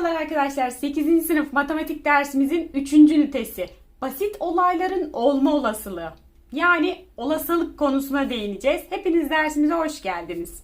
Merhabalar arkadaşlar. 8. sınıf matematik dersimizin 3. ünitesi. Basit olayların olma olasılığı. Yani olasılık konusuna değineceğiz. Hepiniz dersimize hoş geldiniz.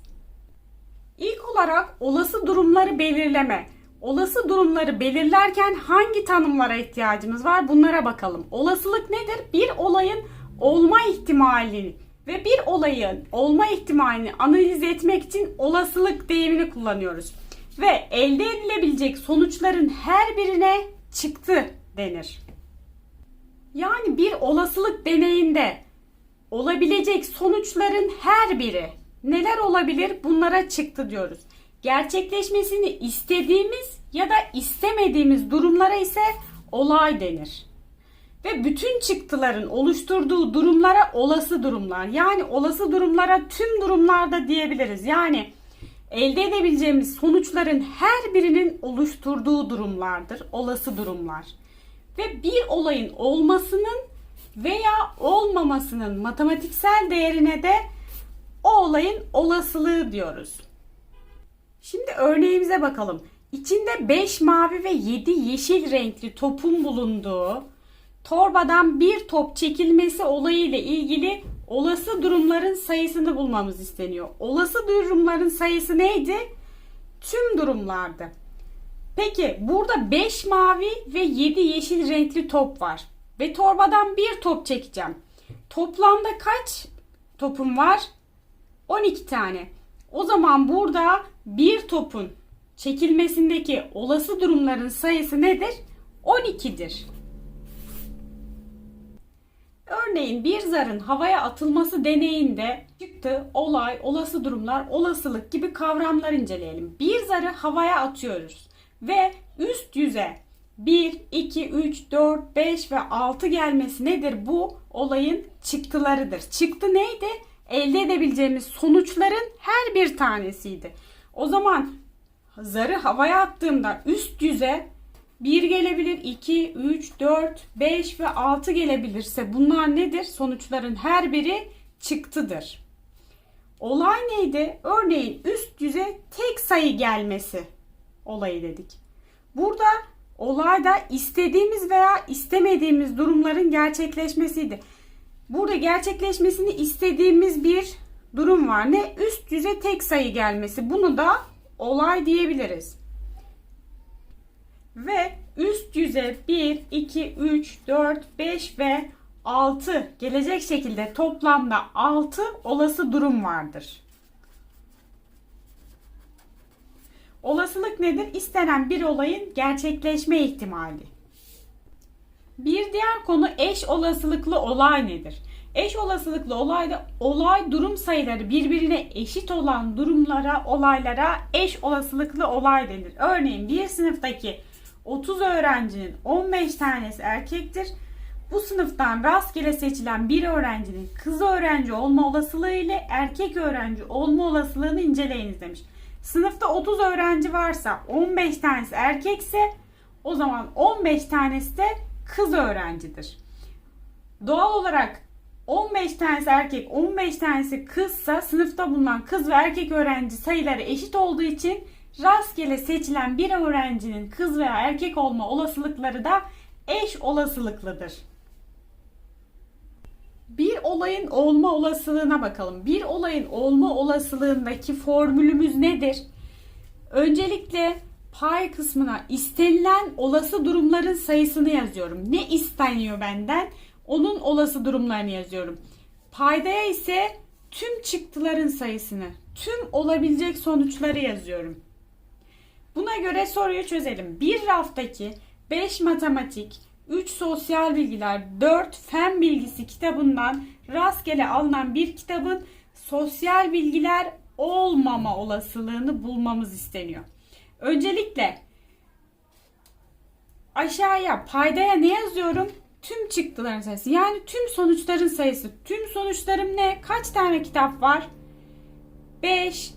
İlk olarak olası durumları belirleme. Olası durumları belirlerken hangi tanımlara ihtiyacımız var? Bunlara bakalım. Olasılık nedir? Bir olayın olma ihtimalini ve bir olayın olma ihtimalini analiz etmek için olasılık deyimini kullanıyoruz. Ve elde edilebilecek sonuçların her birine çıktı denir. Yani bir olasılık deneyinde olabilecek sonuçların her biri neler olabilir bunlara çıktı diyoruz. Gerçekleşmesini istediğimiz ya da istemediğimiz durumlara ise olay denir. Ve bütün çıktıların oluşturduğu durumlara olası durumlar. Yani olası durumlara tüm durumlarda diyebiliriz. Yani elde edebileceğimiz sonuçların her birinin oluşturduğu durumlardır. Olası durumlar. Ve bir olayın olmasının veya olmamasının matematiksel değerine de o olayın olasılığı diyoruz. Şimdi örneğimize bakalım. İçinde 5 mavi ve 7 yeşil renkli topun bulunduğu torbadan bir top çekilmesi olayı ile ilgili olası durumların sayısını bulmamız isteniyor. Olası durumların sayısı neydi? Tüm durumlardı. Peki burada 5 mavi ve 7 yeşil renkli top var. Ve torbadan bir top çekeceğim. Toplamda kaç topum var? 12 tane. O zaman burada bir topun çekilmesindeki olası durumların sayısı nedir? 12'dir. Örneğin bir zarın havaya atılması deneyinde çıktı, olay, olası durumlar, olasılık gibi kavramlar inceleyelim. Bir zarı havaya atıyoruz ve üst yüze 1, 2, 3, 4, 5 ve 6 gelmesi nedir? Bu olayın çıktılarıdır. Çıktı neydi? Elde edebileceğimiz sonuçların her bir tanesiydi. O zaman zarı havaya attığımda üst yüze 1 gelebilir, 2, 3, 4, 5 ve 6 gelebilirse bunlar nedir? Sonuçların her biri çıktıdır. Olay neydi? Örneğin üst yüze tek sayı gelmesi olayı dedik. Burada olayda istediğimiz veya istemediğimiz durumların gerçekleşmesiydi. Burada gerçekleşmesini istediğimiz bir durum var. Ne? Üst yüze tek sayı gelmesi. Bunu da olay diyebiliriz. Ve üst yüze 1, 2, 3, 4, 5 ve 6 gelecek şekilde toplamda 6 olası durum vardır. Olasılık nedir? İstenen bir olayın gerçekleşme ihtimali. Bir diğer konu eş olasılıklı olay nedir? Eş olasılıklı olayda olay durum sayıları birbirine eşit olan durumlara, olaylara eş olasılıklı olay denir. Örneğin bir sınıftaki 30 öğrencinin 15 tanesi erkektir. Bu sınıftan rastgele seçilen bir öğrencinin kız öğrenci olma olasılığı ile erkek öğrenci olma olasılığını inceleyiniz demiş. Sınıfta 30 öğrenci varsa 15 tanesi erkekse o zaman 15 tanesi de kız öğrencidir. Doğal olarak 15 tanesi erkek, 15 tanesi kızsa sınıfta bulunan kız ve erkek öğrenci sayıları eşit olduğu için rastgele seçilen bir öğrencinin kız veya erkek olma olasılıkları da eş olasılıklıdır. Bir olayın olma olasılığına bakalım. Bir olayın olma olasılığındaki formülümüz nedir? Öncelikle pay kısmına istenilen olası durumların sayısını yazıyorum. Ne isteniyor benden? Onun olası durumlarını yazıyorum. Paydaya ise tüm çıktıların sayısını, tüm olabilecek sonuçları yazıyorum. Buna göre soruyu çözelim. Bir raftaki 5 matematik, 3 sosyal bilgiler, 4 fen bilgisi kitabından rastgele alınan bir kitabın sosyal bilgiler olmama olasılığını bulmamız isteniyor. Öncelikle aşağıya paydaya ne yazıyorum? Tüm çıktıların sayısı. Yani tüm sonuçların sayısı. Tüm sonuçlarım ne? Kaç tane kitap var? 5,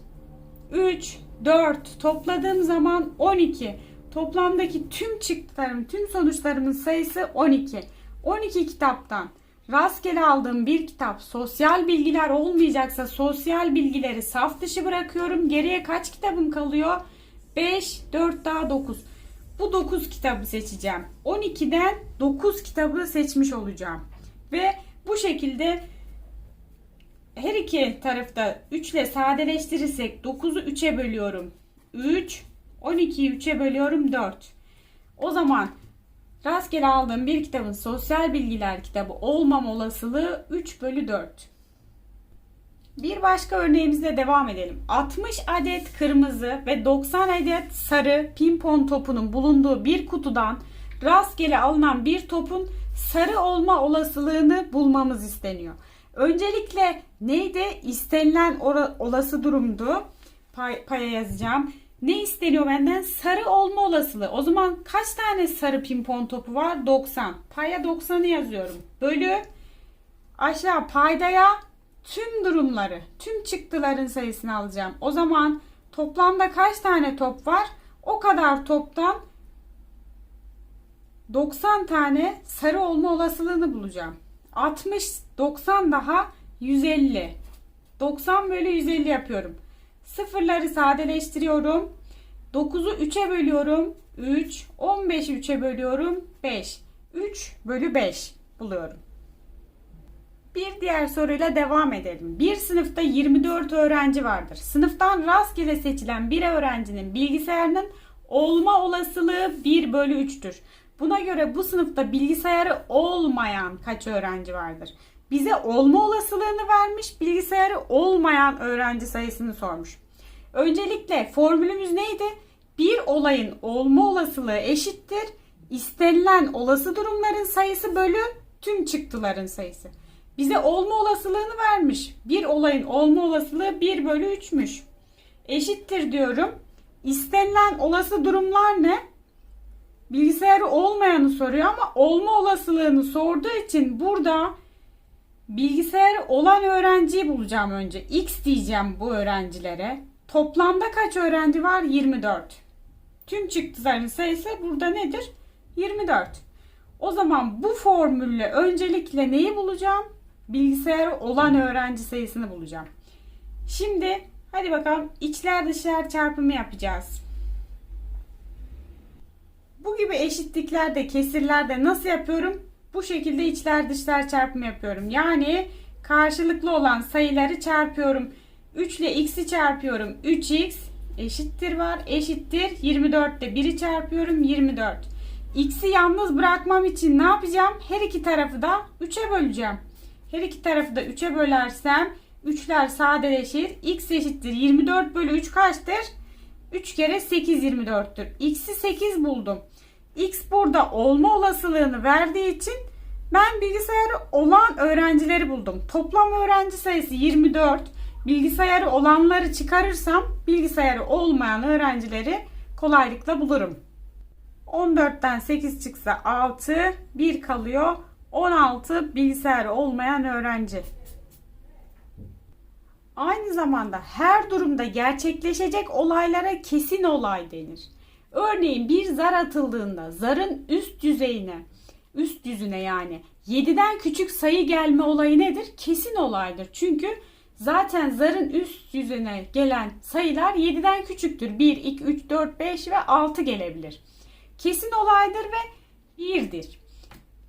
3, 4 topladığım zaman 12. Toplamdaki tüm çıktılarım, tüm sonuçlarımın sayısı 12. 12 kitaptan rastgele aldığım bir kitap sosyal bilgiler olmayacaksa sosyal bilgileri saf dışı bırakıyorum. Geriye kaç kitabım kalıyor? 5, 4 daha 9. bu 9 kitabı seçeceğim. 12'den 9 kitabı seçmiş olacağım. Ve bu şekilde her iki tarafta 3 ile sadeleştirirsek 9'u 3'e bölüyorum. 3, 12'yi 3'e bölüyorum 4. O zaman rastgele aldığım bir kitabın sosyal bilgiler kitabı olmam olasılığı 3 bölü 4. Bir başka örneğimizle devam edelim. 60 adet kırmızı ve 90 adet sarı pimpon topunun bulunduğu bir kutudan rastgele alınan bir topun sarı olma olasılığını bulmamız isteniyor. Öncelikle neydi? İstenilen olası durumdu. Pay, paya yazacağım. Ne isteniyor benden? Sarı olma olasılığı. O zaman kaç tane sarı pimpon topu var? 90. Paya 90'ı yazıyorum. Bölü aşağı paydaya tüm durumları, tüm çıktıların sayısını alacağım. O zaman toplamda kaç tane top var? O kadar toptan 90 tane sarı olma olasılığını bulacağım. 60, 90 daha 150. 90 bölü 150 yapıyorum. Sıfırları sadeleştiriyorum. 9'u 3'e bölüyorum. 3. 15'i 3'e bölüyorum. 5. 3 bölü 5 buluyorum. Bir diğer soruyla devam edelim. Bir sınıfta 24 öğrenci vardır. Sınıftan rastgele seçilen bir öğrencinin bilgisayarının olma olasılığı 1 bölü 3'tür. Buna göre bu sınıfta bilgisayarı olmayan kaç öğrenci vardır? Bize olma olasılığını vermiş, bilgisayarı olmayan öğrenci sayısını sormuş. Öncelikle formülümüz neydi? Bir olayın olma olasılığı eşittir. istenilen olası durumların sayısı bölü tüm çıktıların sayısı. Bize olma olasılığını vermiş. Bir olayın olma olasılığı 1 bölü 3'müş. Eşittir diyorum. İstenilen olası durumlar ne? Bilgisayarı olmayanı soruyor ama olma olasılığını sorduğu için burada bilgisayarı olan öğrenciyi bulacağım önce. X diyeceğim bu öğrencilere. Toplamda kaç öğrenci var? 24. Tüm çıktıların sayısı burada nedir? 24. O zaman bu formülle öncelikle neyi bulacağım? Bilgisayarı olan öğrenci sayısını bulacağım. Şimdi hadi bakalım içler dışlar çarpımı yapacağız. Bu gibi eşitliklerde, kesirlerde nasıl yapıyorum? Bu şekilde içler dışlar çarpımı yapıyorum. Yani karşılıklı olan sayıları çarpıyorum. 3 ile x'i çarpıyorum. 3x eşittir var. Eşittir 24 ile 1'i çarpıyorum. 24. X'i yalnız bırakmam için ne yapacağım? Her iki tarafı da 3'e böleceğim. Her iki tarafı da 3'e bölersem 3'ler sadeleşir. X eşittir 24 bölü 3 kaçtır? 3 kere 8 24'tür. X'i 8 buldum. X burada olma olasılığını verdiği için ben bilgisayarı olan öğrencileri buldum. Toplam öğrenci sayısı 24. Bilgisayarı olanları çıkarırsam bilgisayarı olmayan öğrencileri kolaylıkla bulurum. 14'ten 8 çıksa 6, 1 kalıyor. 16 bilgisayarı olmayan öğrenci. Aynı zamanda her durumda gerçekleşecek olaylara kesin olay denir. Örneğin bir zar atıldığında zarın üst yüzeyine, üst yüzüne yani 7'den küçük sayı gelme olayı nedir? Kesin olaydır. Çünkü zaten zarın üst yüzüne gelen sayılar 7'den küçüktür. 1, 2, 3, 4, 5 ve 6 gelebilir. Kesin olaydır ve 1'dir.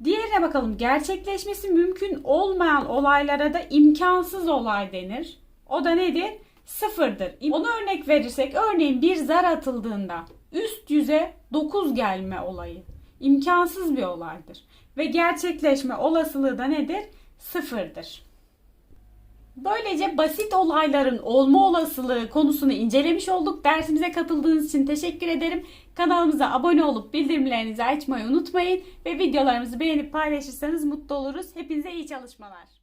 Diğerine bakalım. Gerçekleşmesi mümkün olmayan olaylara da imkansız olay denir. O da nedir? Sıfırdır. Onu örnek verirsek örneğin bir zar atıldığında üst yüze 9 gelme olayı imkansız bir olaydır. Ve gerçekleşme olasılığı da nedir? Sıfırdır. Böylece basit olayların olma olasılığı konusunu incelemiş olduk. Dersimize katıldığınız için teşekkür ederim. Kanalımıza abone olup bildirimlerinizi açmayı unutmayın. Ve videolarımızı beğenip paylaşırsanız mutlu oluruz. Hepinize iyi çalışmalar.